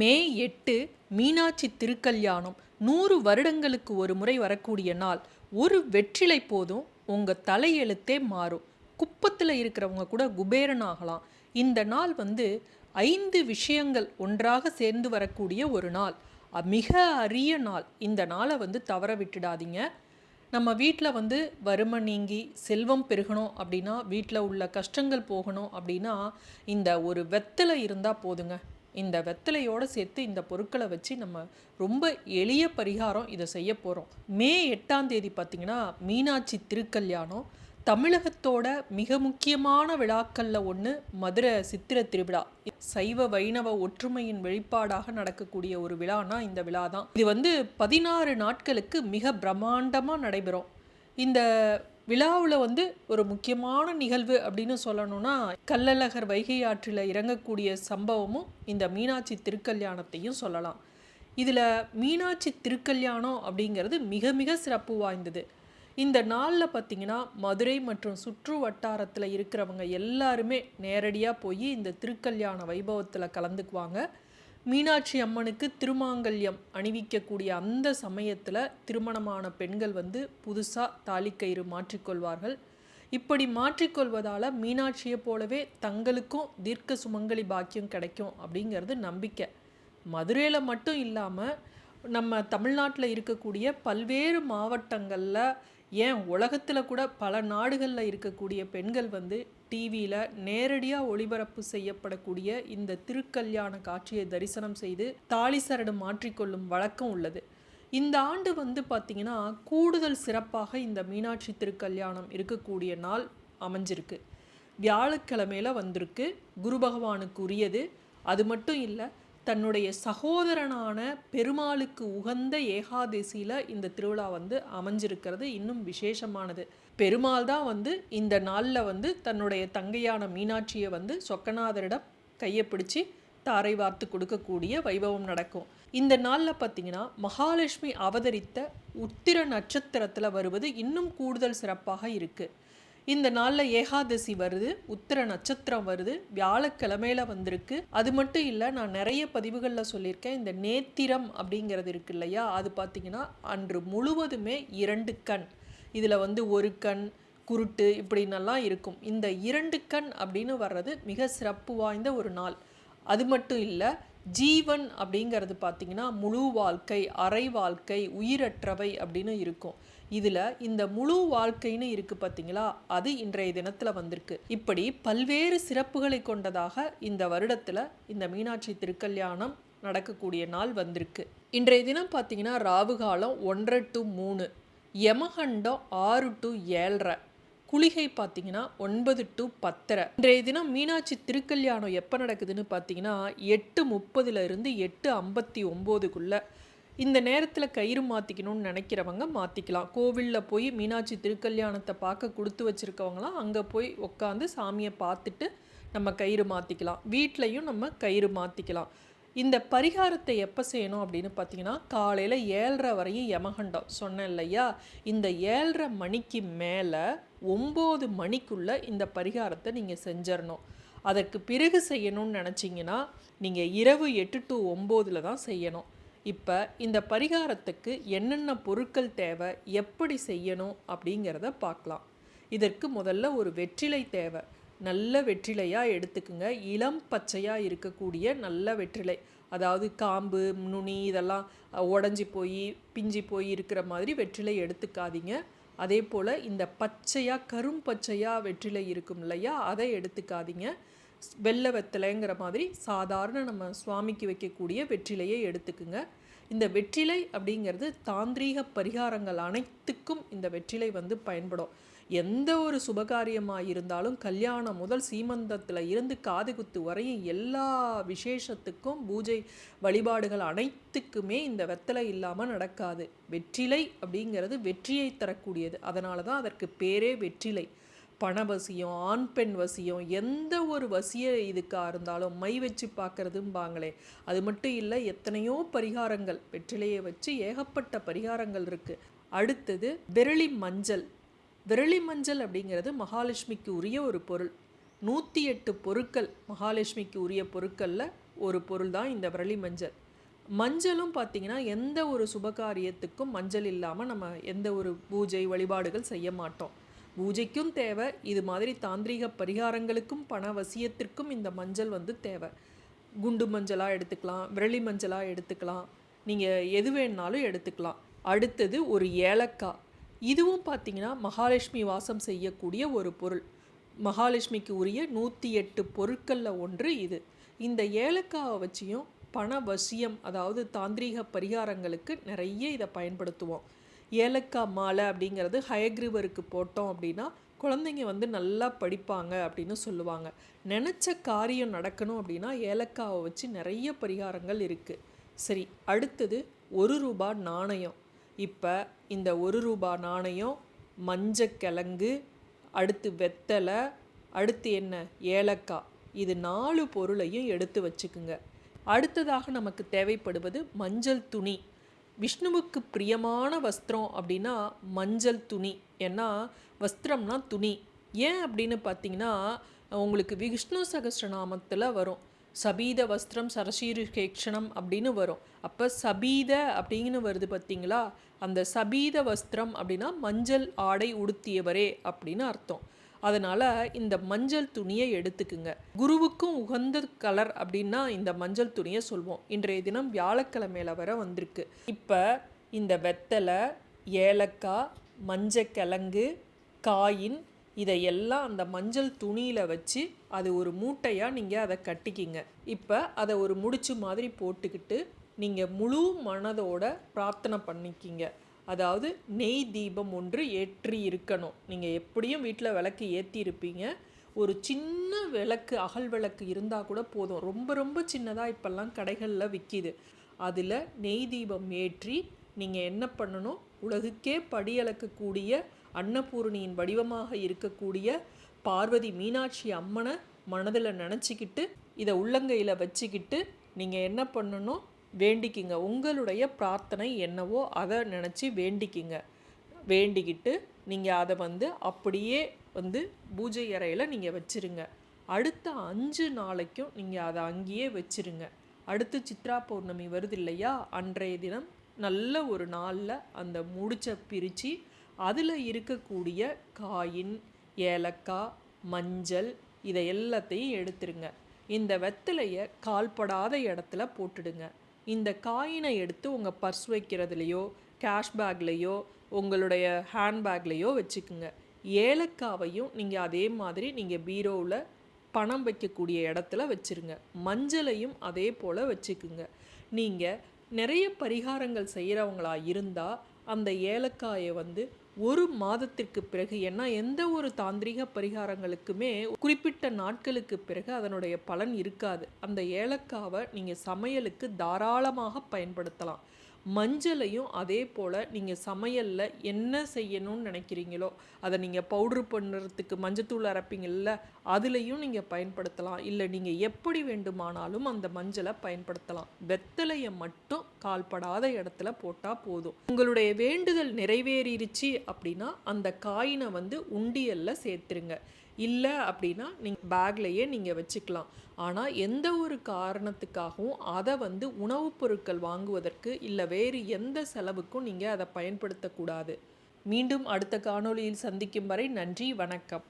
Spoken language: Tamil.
மே எட்டு மீனாட்சி திருக்கல்யாணம் நூறு வருடங்களுக்கு ஒரு முறை வரக்கூடிய நாள். ஒரு வெற்றிலை போதும் உங்கள் தலையெழுத்தே மாறும். குப்பத்தில் இருக்கிறவங்க கூட குபேரன் ஆகலாம் இந்த நாள் வந்து ஐந்து விஷயங்கள் ஒன்றாக சேர்ந்து வரக்கூடிய ஒரு நாள். மிக அரிய நாள். இந்த நாளை வந்து தவற விட்டுடாதீங்க. நம்ம வீட்டில் வந்து வறுமை நீங்கி செல்வம் பெருகணும் அப்படின்னா வீட்டில் உள்ள கஷ்டங்கள் போகணும் அப்படின்னா இந்த ஒரு வெத்தலை இருந்தால் போதுங்க. இந்த வெத்தலையோடு சேர்த்து இந்த பொருட்களை வச்சு நம்ம ரொம்ப எளிய பரிகாரம் இதை செய்ய போகிறோம் மே எட்டாம் தேதி பார்த்திங்கன்னா மீனாட்சி திருக்கல்யாணம். தமிழகத்தோட மிக முக்கியமான விழாக்களில் ஒன்று மதுரை சித்திர திருவிழா. சைவ வைணவ ஒற்றுமையின் வெளிப்பாடாக நடக்கக்கூடிய ஒரு விழானா இந்த விழா தான். இது வந்து பதினாறு நாட்களுக்கு மிக பிரம்மாண்டமாக நடைபெறும். இந்த விழாவில் வந்து ஒரு முக்கியமான நிகழ்வு அப்படின்னு சொல்லணும்னா கள்ளழகர் வைகை ஆற்றில் இறங்கக்கூடிய சம்பவமும் இந்த மீனாட்சி திருக்கல்யாணத்தையும் சொல்லலாம். இதில் மீனாட்சி திருக்கல்யாணம் அப்படிங்கிறது மிக மிக சிறப்பு வாய்ந்தது. இந்த நாளில் பார்த்திங்கன்னா மதுரை மற்றும் சுற்று வட்டாரத்தில் இருக்கிறவங்க எல்லாருமே நேரடியாக போய் இந்த திருக்கல்யாண வைபவத்தில் கலந்துக்குவாங்க. மீனாட்சி அம்மனுக்கு திருமாங்கல்யம் அணிவிக்கக்கூடிய அந்த சமயத்தில் திருமணமான பெண்கள் வந்து புதுசாக தாலிக்கயிறு மாற்றிக்கொள்வார்கள். இப்படி மாற்றிக்கொள்வதால் மீனாட்சியை போலவே தங்களுக்கும் தீர்க்க சுமங்கலி பாக்கியம் கிடைக்கும் அப்படிங்கிறது நம்பிக்கை. மதுரையில் மட்டும் இல்லாமல் நம்ம தமிழ்நாட்டில் இருக்கக்கூடிய பல்வேறு மாவட்டங்களில் ஏன் உலகத்தில் கூட பல நாடுகளில் இருக்கக்கூடிய பெண்கள் வந்து டிவியில் நேரடியாக ஒளிபரப்பு செய்யப்படக்கூடிய இந்த திருக்கல்யாண காட்சியை தரிசனம் செய்து தாலி சரடு மாற்றிக்கொள்ளும் வழக்கம் உள்ளது. இந்த ஆண்டு வந்து பார்த்திங்கன்னா கூடுதல் சிறப்பாக இந்த மீனாட்சி திருக்கல்யாணம் இருக்கக்கூடிய நாள் அமைஞ்சிருக்கு. வியாழக்கிழமையில வந்திருக்கு. குரு பகவானுக்கு உரியது. அது மட்டும் இல்லை தன்னுடைய சகோதரனான பெருமாளுக்கு உகந்த ஏகாதசியில் இந்த திருவிழா வந்து அமைஞ்சிருக்கிறது. இன்னும் விசேஷமானது. பெருமாள் தான் வந்து இந்த நாளில் வந்து தன்னுடைய தங்கையான மீனாட்சியை வந்து சொக்கநாதரிடம் கையை பிடிச்சி தாரை வார்த்து கொடுக்கக்கூடிய வைபவம் நடக்கும். இந்த நாளில் பார்த்தீங்கன்னா மகாலட்சுமி அவதரித்த உத்திர நட்சத்திரத்தில் வருவது இன்னும் கூடுதல் சிறப்பாக இருக்குது இந்த நாளில் ஏகாதசி வருது உத்திர நட்சத்திரம் வருது வியாழக்கிழமையில வந்திருக்கு. அது மட்டும் இல்லை நான் நிறைய பதிவுகளில் சொல்லியிருக்கேன். இந்த நேத்திரம் அப்படிங்கிறது இருக்கு இல்லையா? அது பார்த்தீங்கன்னா அன்று முழுவதுமே இரண்டு கண். இதில் வந்து ஒரு கண் குருட்டு இப்படின்னெல்லாம் இருக்கும். இந்த இரண்டு கண் அப்படின்னு வர்றது மிக சிறப்பு வாய்ந்த ஒரு நாள். அது மட்டும் இல்லை ஜீவன் அப்படிங்கிறது பார்த்தீங்கன்னா முழு வாழ்க்கை அரை வாழ்க்கை உயிரற்றவை அப்படின்னு இருக்கும். இதில் இந்த முழு வாழ்க்கைன்னு இருக்கு பார்த்தீங்களா? அது இன்றைய தினத்தில் வந்திருக்கு. இப்படி பல்வேறு சிறப்புகளை கொண்டதாக இந்த வருடத்தில் இந்த மீனாட்சி திருக்கல்யாணம் நடக்கக்கூடிய நாள் வந்திருக்கு. இன்றைய தினம் பார்த்தீங்கன்னா ராவுகாலம் ஒன்றரை டு மூணு யமகண்டம் ஆறு டு ஏழரை. குளிகை பார்த்தீங்கன்னா ஒன்பது டு பத்தரை. இன்றைய தினம் மீனாட்சி திருக்கல்யாணம் எப்போ நடக்குதுன்னு பார்த்தீங்கன்னா எட்டு முப்பதுல இருந்து எட்டு ஐம்பத்தி ஒம்போதுக்குள்ள. இந்த நேரத்தில் கயிறு மாற்றிக்கணும்னு நினைக்கிறவங்க மாற்றிக்கலாம் கோவிலில் போய் மீனாட்சி திருக்கல்யாணத்தை பார்க்க கொடுத்து வச்சுருக்கவங்களாம் அங்கே போய் உட்காந்து சாமியை பார்த்துட்டு நம்ம கயிறு மாற்றிக்கலாம் வீட்லேயும் நம்ம கயிறு மாற்றிக்கலாம் இந்த பரிகாரத்தை எப்போ செய்யணும் அப்படின்னு பார்த்தீங்கன்னா காலையில் ஏழரை வரையும் யமகண்டம் சொன்னேன் இல்லையா? இந்த ஏழரை மணிக்கு மேலே ஒம்பது மணிக்குள்ளே இந்த பரிகாரத்தை நீங்கள் செஞ்சிடணும் அதற்கு பிறகு செய்யணும்னு நினச்சிங்கன்னா நீங்கள் இரவு எட்டு டு ஒம்போதில் தான் செய்யணும். இப்போ இந்த பரிகாரத்துக்கு என்னென்ன பொருட்கள் தேவை எப்படி செய்யணும் அப்படிங்கிறத பார்க்கலாம். இதற்கு முதல்ல ஒரு வெற்றிலை தேவை. நல்ல வெற்றிலையாக எடுத்துக்குங்க. இளம் பச்சையாக இருக்கக்கூடிய நல்ல வெற்றிலை. அதாவது காம்பு நுனி இதெல்லாம் உடஞ்சி போய் பிஞ்சி போய் இருக்கிற மாதிரி வெற்றிலை எடுத்துக்காதீங்க. அதே போல் இந்த பச்சையாக கரும் பச்சையாக வெற்றிலை இருக்கும் இல்லையா அதை எடுத்துக்காதீங்க. வெள்ளை வெத்தலைங்கிற மாதிரி சாதாரண நம்ம சுவாமிக்கு வைக்கக்கூடிய வெற்றிலையை எடுத்துக்குங்க. இந்த வெற்றிலை அப்படிங்கிறது தாந்திரீக பரிகாரங்கள் அனைத்துக்கும் இந்த வெற்றிலை வந்து பயன்படும். எந்த ஒரு சுபகாரியமாக இருந்தாலும் கல்யாணம் முதல் சீமந்தத்தில் இருந்து காது குத்து வரையும் எல்லா விசேஷத்துக்கும் பூஜை வழிபாடுகள் அனைத்துக்குமே இந்த வெத்தலை இல்லாமல் நடக்காது. வெற்றிலை அப்படிங்கிறது வெற்றியை தரக்கூடியது. அதனால தான் அதற்கு பேரே வெற்றிலை. பணவசியம் ஆண் பெண் வசியம் எந்த ஒரு வசிய இதுக்காக இருந்தாலும் மை வச்சு பார்க்கறதும்பாங்களே அது மட்டும் இல்லை எத்தனையோ பரிகாரங்கள். வெற்றிலையை வச்சு ஏகப்பட்ட பரிகாரங்கள் இருக்குது அடுத்தது விரலி மஞ்சள். விரலி மஞ்சள் அப்படிங்கிறது மகாலட்சுமிக்கு உரிய ஒரு பொருள். நூற்றி எட்டு பொருட்கள் மகாலட்சுமிக்கு உரிய பொருட்களில் ஒரு பொருள் தான் இந்த விரலி மஞ்சள் மஞ்சளும் பார்த்தீங்கன்னா எந்த ஒரு சுபகாரியத்துக்கும் மஞ்சள் இல்லாமல் நம்ம எந்த ஒரு பூஜை வழிபாடுகள் செய்ய மாட்டோம். பூஜைக்கும் தேவை இது மாதிரி தாந்திரிக பரிகாரங்களுக்கும் பண வசியத்திற்கும் இந்த மஞ்சள் வந்து தேவை. குண்டு மஞ்சளாக எடுத்துக்கலாம் விரலி மஞ்சளாக எடுத்துக்கலாம் நீங்கள் எது வேணுனாலும் எடுத்துக்கலாம். அடுத்தது ஒரு ஏலக்காய். இதுவும் பார்த்தீங்கன்னா மகாலட்சுமி வாசம் செய்யக்கூடிய ஒரு பொருள். மகாலட்சுமிக்கு உரிய நூற்றி எட்டு பொருட்களில் ஒன்று இது. இந்த ஏலக்காவை வச்சியும் பண வசியம் அதாவது தாந்திரீக பரிகாரங்களுக்கு நிறைய இதை பயன்படுத்துவோம். ஏலக்காய் மாலை அப்படிங்கிறது ஹயக்ரீவருக்கு போட்டோம் அப்படின்னா குழந்தைங்க வந்து நல்லா படிப்பாங்க அப்படின்னு சொல்லுவாங்க. நினச்ச காரியம் நடக்கணும் அப்படின்னா ஏலக்காவை வச்சு நிறைய பரிகாரங்கள் இருக்குது சரி அடுத்தது ஒரு ரூபா நாணயம். இப்போ இந்த ஒரு ரூபா நாணயம் மஞ்சக்கிழங்கு அடுத்து வெத்தலை அடுத்து என்ன? ஏலக்காய். இது நாலு பொருளையும் எடுத்து வச்சுக்குங்க. அடுத்ததாக நமக்கு தேவைப்படுவது மஞ்சள் துணி. விஷ்ணுவுக்கு பிரியமான வஸ்திரம் அப்படின்னா மஞ்சள் துணி. ஏன்னா வஸ்திரம்னா துணி. ஏன் அப்படின்னு பார்த்தீங்கன்னா உங்களுக்கு விஷ்ணு சகசிரநாமத்தில் வரும். சபீத வஸ்திரம் சரசீருகேக்ஷணம் அப்படின்னு வரும். அப்போ சபீத அப்படின்னு வருது பார்த்தீங்களா? அந்த சபீத வஸ்திரம் அப்படின்னா மஞ்சள் ஆடை உடுத்தியவரே அப்படின்னு அர்த்தம். அதனால் இந்த மஞ்சள் துணியை எடுத்துக்குங்க. குருவுக்கும் உகந்த கலர் அப்படின்னா இந்த மஞ்சள் துணியை சொல்வோம். இன்றைய தினம் வியாழக்கிழமையில வர வந்திருக்கு. இப்போ இந்த வெத்தலை ஏலக்காய் மஞ்சக்கிழங்கு காயின் இதையெல்லாம் அந்த மஞ்சள் துணியில் வச்சு அது ஒரு மூட்டையாக நீங்கள் அதை கட்டிக்கிங்க. இப்போ அதை ஒரு முடிச்சு மாதிரி போட்டுக்கிட்டு நீங்கள் முழு மனதோட பிரார்த்தனை பண்ணிக்கிங்க. அதாவது நெய் தீபம் ஒன்று ஏற்றி இருக்கணும். நீங்கள் எப்படியும் வீட்டில் விளக்கு ஏற்றி இருப்பீங்க ஒரு சின்ன விளக்கு அகல் விளக்கு இருந்தால் கூட போதும். ரொம்ப ரொம்ப சின்னதாக இப்போல்லாம் கடைகளில் விற்கிது அதில் நெய் தீபம் ஏற்றி நீங்கள் என்ன பண்ணணும்? உலகுக்கே படியளக்கக்கூடிய அன்னபூரணியின் வடிவமாக இருக்கக்கூடிய பார்வதி மீனாட்சி அம்மனை மனதில் நினச்சிக்கிட்டு இதை உள்ளங்கையில் வச்சுக்கிட்டு நீங்கள் என்ன பண்ணணும்? வேண்டிக்கிங்க. உங்களுடைய பிரார்த்தனை என்னவோ அதை நினச்சி வேண்டிக்கிங்க. வேண்டிக்கிட்டு நீங்கள் அதை வந்து அப்படியே வந்து பூஜை அறையில் நீங்கள் வச்சுருங்க. அடுத்த அஞ்சு நாளைக்கும் நீங்கள் அதை அங்கேயே வச்சுருங்க. அடுத்து சித்ரா பௌர்ணமி வருது இல்லையா? அன்றைய தினம் நல்ல ஒரு நாளில் அந்த முடிச்ச பிரித்து அதில் இருக்கக்கூடிய காயின் ஏலக்காய் மஞ்சள் இதை எல்லாத்தையும் எடுத்துருங்க. இந்த வெத்தலையை கால்படாத இடத்துல போட்டுடுங்க. இந்த காயினை எடுத்து உங்கள் பர்ஸ் வைக்கிறதுலையோ கேஷ் பேக்லேயோ உங்களுடைய ஹேண்ட்பேக்லேயோ வச்சுக்குங்க. ஏலக்காவையும் நீங்கள் அதே மாதிரி நீங்கள் பீரோவில் பணம் வைக்கக்கூடிய இடத்துல வச்சுருங்க. மஞ்சளையும் அதே போல் வச்சுக்குங்க. நீங்கள் நிறைய பரிகாரங்கள் செய்கிறவங்களா இருந்தால் அந்த ஏலக்காயை வந்து ஒரு மாதத்திற்கு பிறகு ஏன்னா எந்த ஒரு தாந்திரிக பரிகாரங்களுக்குமே குறிப்பிட்ட நாட்களுக்கு பிறகு அதனுடைய பலன் இருக்காது. அந்த ஏலக்காவை நீங்கள் சமையலுக்கு தாராளமாக பயன்படுத்தலாம். மஞ்சளையும் அதே போல் நீங்கள் சமையலில் என்ன செய்யணும்னு நினைக்கிறீங்களோ அதை நீங்கள் பவுட்ரு பண்ணுறதுக்கு மஞ்சத்தூள் அரைப்பீங்கள்ல அதுலேயும் நீங்கள் பயன்படுத்தலாம். இல்லை நீங்கள் எப்படி வேண்டுமானாலும் அந்த மஞ்சளை பயன்படுத்தலாம். வெத்தலையை மட்டும் கால்படாத இடத்துல போட்டால் போதும். உங்களுடைய வேண்டுதல் நிறைவேறிடுச்சு அப்படின்னா அந்த காயினை வந்து உண்டியலில் சேர்த்துருங்க. இல்லை அப்படின்னா நீங்கள் பேக்லேயே நீங்கள் வச்சுக்கலாம். ஆனால் எந்த ஒரு காரணத்துக்காகவும் அதை வந்து உணவுப் பொருட்கள் வாங்குவதற்கு இல்லை வேறு எந்த செலவுக்கும் நீங்கள் அதை பயன்படுத்தக்கூடாது. மீண்டும் அடுத்த காணொளியில் சந்திக்கும் வரை நன்றி வணக்கம்.